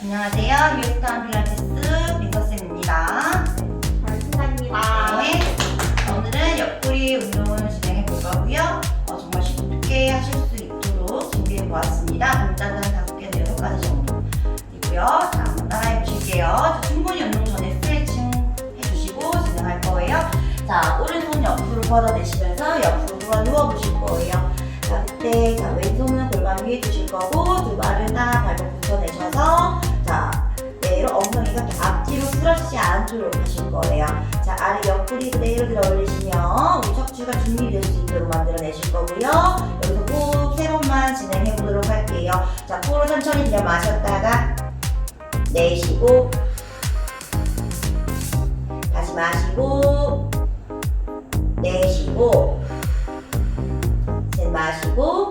안녕하세요. 뉴스탄 필라테스 민서쌤입니다. 반갑습니다. 네. 오늘은 옆구리 운동을 진행해 볼 거고요. 어, 정말 쉽게 하실 수 있도록 준비해 보았습니다. 간단한 다섯 개, 네 가지 정도이고요. 자, 한번 따라해 보실게요. 자, 충분히 운동 전에 스트레칭 해주시고 진행할 거예요. 자, 오른손 옆으로 뻗어내시면서 옆으로 돌아 누워 보실 거예요. 자, 그때 자, 왼손은 골반 위에 두실 거고 두 발을 다 발목 붙여내셔서 앞뒤로 쓰러지지 않도록 하실 거예요. 자, 아래 옆구리 그대로 들어 올리시면 우리 척추가 준비될 수 있도록 만들어내실 거고요. 여기서 꼭세 번만 진행해 보도록 할게요. 자, 코로 천천히 들여 마셨다가 내쉬고 다시 마시고 내쉬고 셋 마시고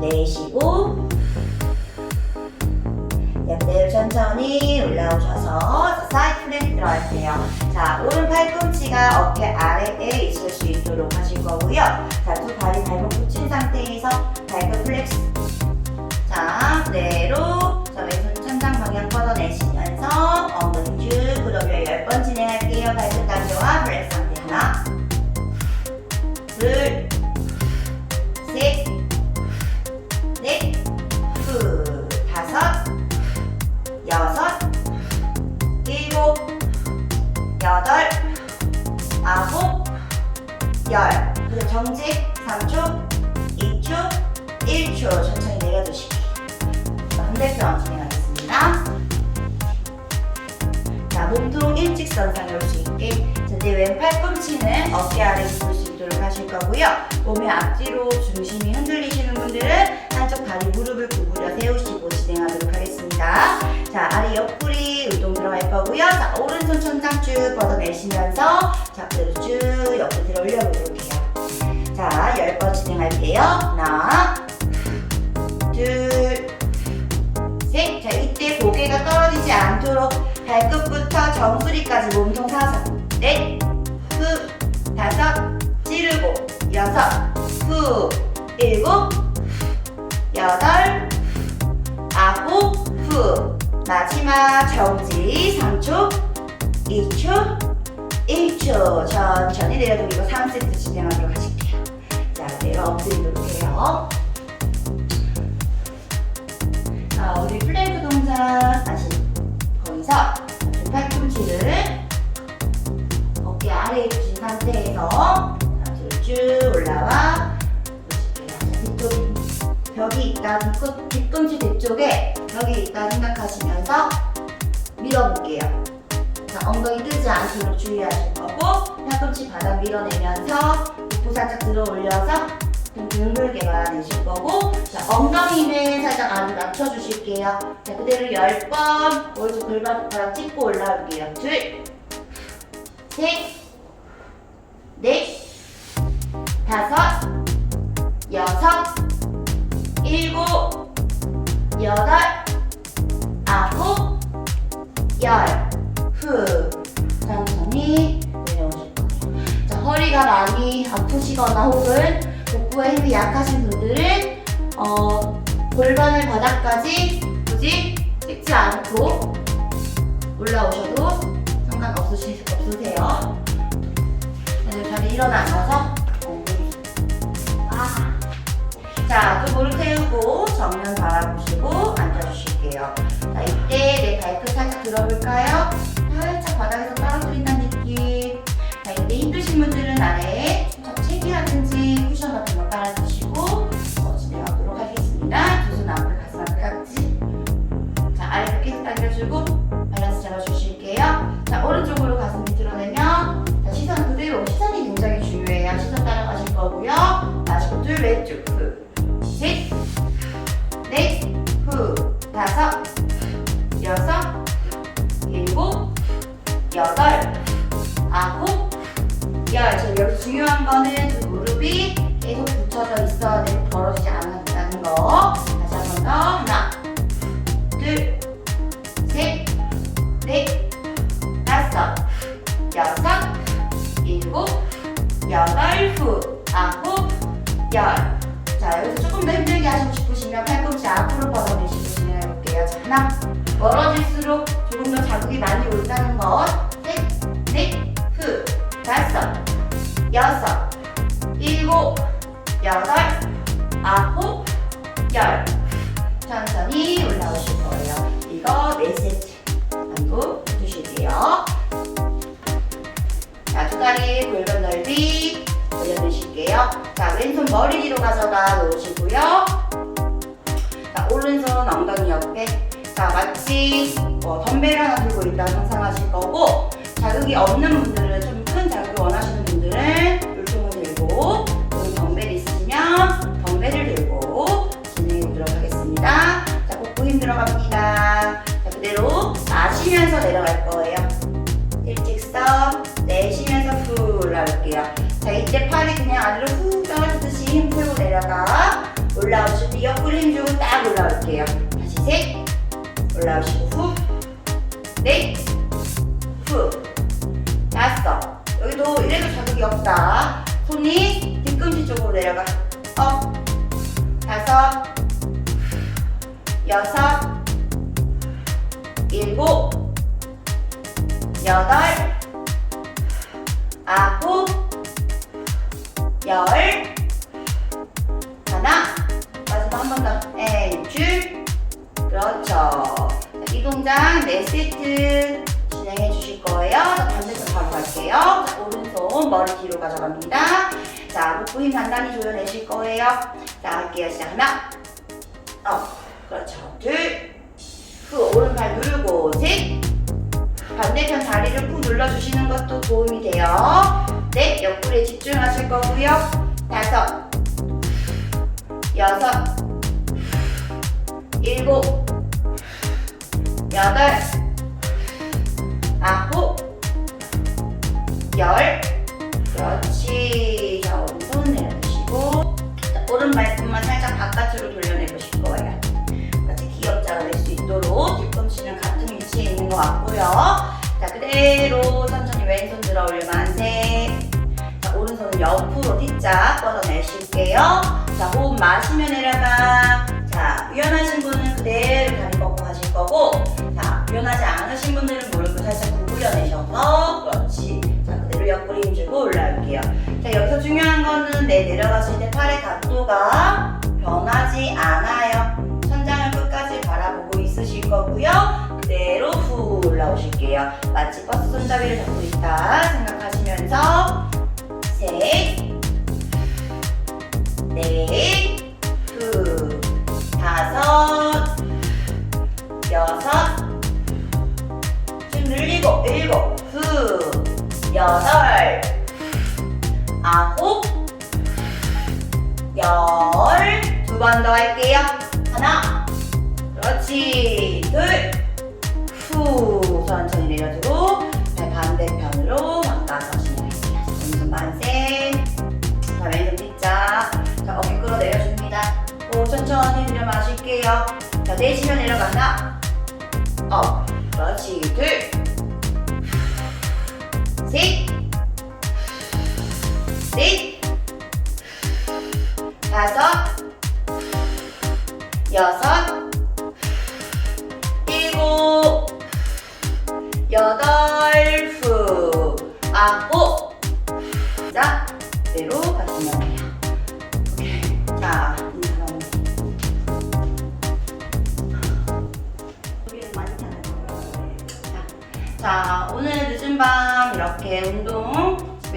내쉬고 천천히 올라오셔서 자, 사이드 플랭크 들어갈게요. 자, 오른 팔꿈치가 어깨 아래에 있을 수 있도록 하실 거고요. 자, 두 발이 발목 붙인 상태에서 발끝 플렉스. 자, 그대로 자, 왼손 천장 방향 뻗어내시면서 엉덩이 쭉 그러면 10번 진행할게요. 발끝 당겨와 플렉스 정직 3초, 2초, 1초 천천히 내려두시기. 반대편 진행하겠습니다. 자, 몸통 일직선상에 올 수 있게. 자, 내왼 팔꿈치는 어깨 아래 있을 수 있도록 하실 거고요. 몸의 앞뒤로 중심이 흔들리시는 분들은 한쪽 다리 무릎을 구부려 세우시고 진행하도록 하겠습니다. 자, 아래 옆구리 운동 들어갈 거고요. 자, 오른손 천장 쭉 뻗어내시면서 자, 그대로 쭉 옆으로 들어 올려보도록 해요. 자, 10번 진행할게요. 하나, 둘, 셋. 자, 이때 고개가 떨어지지 않도록 발끝부터 정수리까지 몸통 사선. 넷, 후, 다섯, 찌르고, 여섯, 후, 일곱, 여덟, 아홉, 후. 마지막 정지 3초, 2초, 1초. 천천히 내려돌리고 3세트 진행하도록 하실게요. 자, 내려 엎드리도록 해요. 자, 우리 플랭크 동작 다시 거기서 두 팔꿈치를 어깨 아래에 두신 상태에서 쭉 올라와 보실게요. 자, 뒤쪽 벽이 있다, 뒤꿈, 뒤꿈치 뒤쪽에 벽이 있다 생각하시면서 밀어볼게요. 자, 엉덩이 뜨지 않도록 주의하실 거고 팔꿈치 바닥 밀어내면서 복부 살짝 들어 올려서 좀 둥글게 말아내실 거고 자, 엉덩이는 살짝 안으로 낮춰주실게요. 자, 그대로 10번 오른쪽 골반바닥 찍고 올라올게요. 둘, 셋, 넷, 다섯, 여섯, 일곱, 여덟, 아홉, 열. 후. 천천히 내려오실 거예요. 자, 허리가 많이 아프시거나 혹은 복부에 힘이 약하신 분들은 어, 골반을 바닥까지 굳이 찍지 않고 올라오셔도 상관없으시, 없으세요. 다들 다리 일어나셔서. 아. 자, 또 무릎 태우고 정면 바라보시고 앉아주실게요. 자, 왼쪽 후. 셋, 넷, 후, 다섯, 여섯, 일곱, 여덟, 아홉, 열. 저 여기 중요한 거는 두 무릎이 나. 멀어질수록 조금 더 자극이 많이 올다는 것. 셋, 넷, 후, 다섯, 여섯, 일곱, 여덟, 아홉, 열. 천천히 올라오실 거 자, 마치 뭐 덤벨 하나 들고 있다 상상하실 거고, 자극이 없는 분들은 좀 큰 자극을 원하시는 분들은 물통을 들고, 그리고 덤벨 있으시면 덤벨을 들고 진행해 보도록 하겠습니다. 자, 복부 힘 들어갑니다. 자, 그대로 마시면서 내려갈 거예요. 일직선 내쉬면서 후 올라올게요. 자 이때 팔이 그냥 아래로 후 떨어지듯이 힘 풀고 내려가 올라오실 때 옆구리 힘 주고 딱 올라올게요. 다시 셋 올라오시고 후 넷후. 다섯 여기도 이래도 자극이 없다. 손이 뒤꿈치 쪽으로 내려가. 업 다섯. 여섯. 일곱. 여덟, 아홉, 열, 하나, 마지막 한 번 더, 앤줄, 그렇죠. 자, 이 동작 네 세트 진행해 주실 거예요. 자, 반대쪽 바로 갈게요. 자, 오른손 머리 뒤로 가져갑니다. 자, 복부 힘 단단히 조여내실 거예요. 자, 할게요. 시작. 하나, 어, 그렇죠. 둘, 후, 오른팔 누르고, 셋, 반대편 다리를 꾹 눌러주시는 것도 도움이 돼요. 네, 옆구리에 집중하실 거고요. 다섯, 여섯, 일곱, 여덟, 아홉, 열. 그렇지. 자, 오른손 내려주시고. 자, 오른발끝만 살짝 바깥으로 돌려내보실 거예요. 같이 기억자가 낼수 있도록 뒤꿈치는 같은 위치에 있는 것 같고요. 자 그대로 천천히 왼손 들어 올려 만세. 자 오른손은 옆으로 T자 뻗어내실게요. 자 호흡 마시며 내려가. 중요한 거는 내 내려갔을 때 팔의 각도가 변하지 않아요. 천장을 끝까지 바라보고 있으실 거고요. 그대로 후 올라오실게요. 마치 버스 손잡이를 잡고 있다 생각하시면서 셋, 넷, 후, 다섯, 여섯, 좀 늘리고 일곱, 후, 여덟, 아홉, 열, 두 번 더 할게요. 하나, 그렇지, 둘, 후, 천천히 내려주고, 발 반대편으로 바꿔서 진행할게요. 왼손 만세, 자, 왼손 뒷자, 자, 어깨 끌어 내려줍니다. 오, 천천히 들여 마실게요. 자, 내쉬며 내려가, 하나, 업, 그렇지, 둘, 셋, 넷, 다섯, 여섯, 일곱, 여덟, 후, 아홉. 자, 그대로 가시면 돼요. 오케이. 자, 자, 오늘 늦은 밤 이렇게 운동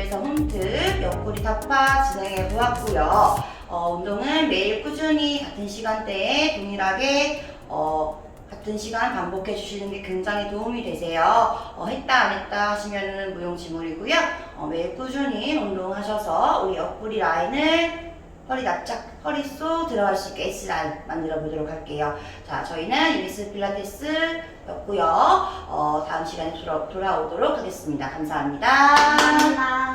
집에서 홈트 옆구리 타파 진행해 보았고요. 어, 운동은 매일 꾸준히 같은 시간대에 동일하게 어, 같은 시간 반복해 주시는 게 굉장히 도움이 되세요. 어, 했다 안 했다 하시면은 무용지물이고요. 어, 매일 꾸준히 운동하셔서 우리 옆구리 라인을 허리 납작, 허리 쏙 들어갈 수 있게 S라인 만들어 보도록 할게요. 자, 저희는 유니스 필라테스였고요. 어, 다음 시간에 돌아, 돌아오도록 하겠습니다. 감사합니다. 감사합니다.